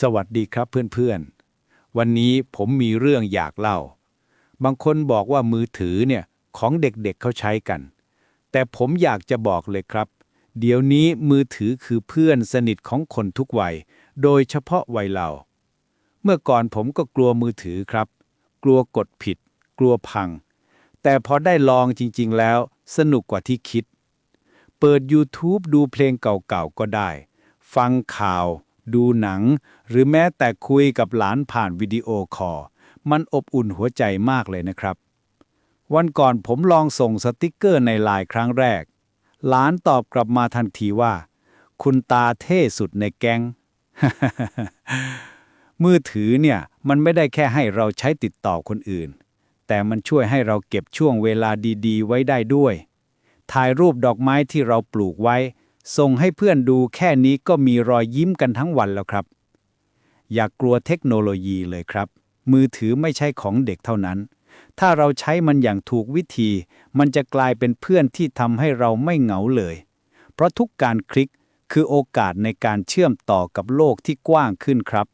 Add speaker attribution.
Speaker 1: สวัสดีครับเพื่อนๆ วันนี้ผมมีเรื่องอยากเล่า บางคนบอกว่ามือถือเนี่ยของเด็กๆเขาใช้กัน แต่ผมอยากจะบอกเลยครับ เดี๋ยวนี้มือถือคือเพื่อนสนิทของคนทุกวัย โดยเฉพาะวัยเรา เมื่อก่อนผมก็กลัวมือถือครับ กลัวกดผิด กลัวพัง แต่พอได้ลองจริงๆแล้ว สนุกกว่าที่คิด เปิด YouTube ดูเพลงเก่าๆก็ได้ ฟังข่าว ดูหนัง หรือแม้แต่คุยกับหลานผ่านวิดีโอคอลมันอบอุ่นหัวใจมากเลยนะครับ วันก่อนผมลองส่งสติกเกอร์ในไลน์ครั้งแรก หลานตอบกลับมาทันทีว่า คุณตาเท่สุดในแก๊งมือถือเนี่ยมันไม่ได้แค่ให้เราใช้ติดต่อคนอื่น แต่มันช่วยให้เราเก็บช่วงเวลาดีๆ ไว้ได้ด้วย ถ่ายรูปดอกไม้ที่เราปลูกไว้ ส่งให้เพื่อนดูแค่นี้ก็มีรอยยิ้มกันทั้งวันแล้วครับ อย่ากกลัวเทคโนโลยีเลยครับ มือถือไม่ใช่ของเด็กเท่านั้น ถ้าเราใช้มันอย่างถูกวิธี มันจะกลายเป็นเพื่อนที่ทำให้เราไม่เหงาเลย เพราะทุกการคลิกคือโอกาสในการเชื่อมต่อกับโลกที่กว้างขึ้นครับ